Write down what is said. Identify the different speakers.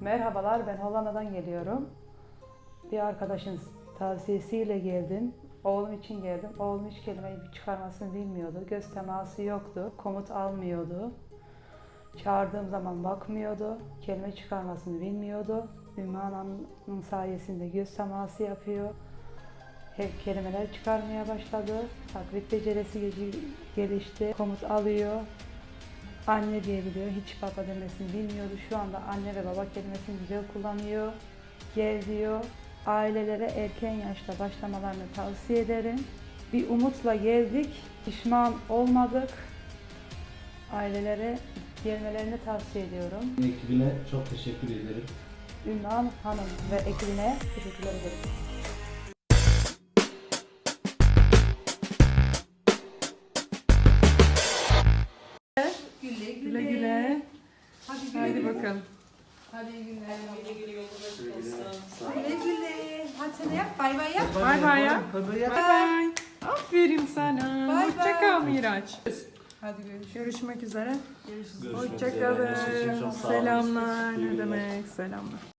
Speaker 1: Merhabalar, ben Hollanda'dan geliyorum. Bir arkadaşın tavsiyesiyle geldim. Oğlum için geldim. Oğlum hiç kelimeyi çıkarmasını bilmiyordu. Göz teması yoktu. Komut almıyordu. Çağırdığım zaman bakmıyordu. Kelime çıkarmasını bilmiyordu. Ümmü Hanım'ın sayesinde göz teması yapıyor. Hep kelimeler çıkarmaya başladı. Taklit becerisi gel- gelişti. Komut alıyor. Anne diyebiliyor. Hiç baba demesini bilmiyordu. Şu anda anne ve baba kelimesini güzel kullanıyor. Gel diyor. Ailelere erken yaşta başlamalarını tavsiye ederim. Bir umutla geldik. Pişman olmadık. Ailelere gelmelerini tavsiye ediyorum.
Speaker 2: Ekibine çok teşekkür ederim.
Speaker 1: Ünvan Hanım ve ekibine teşekkürler ederim.
Speaker 3: Haydi
Speaker 4: güle.
Speaker 3: bakalım.
Speaker 4: Hadi iyi günler. Güle güle. Hadi sen de yap. Bay bay yap.
Speaker 3: Bay bay ya.
Speaker 2: Bay bay ya.
Speaker 3: Bay bay. Aferin sana.
Speaker 4: Bay
Speaker 3: Hoşça
Speaker 4: bay.
Speaker 3: kal Miraç.
Speaker 4: Hadi görüşürüz.
Speaker 3: Görüşmek üzere.
Speaker 4: Görüşürüz.
Speaker 2: Görüşmek
Speaker 3: Hoşça
Speaker 2: üzere. Çok
Speaker 3: kalın.
Speaker 2: sağ olun.
Speaker 3: Selamlar. Ne demek? Selamlar.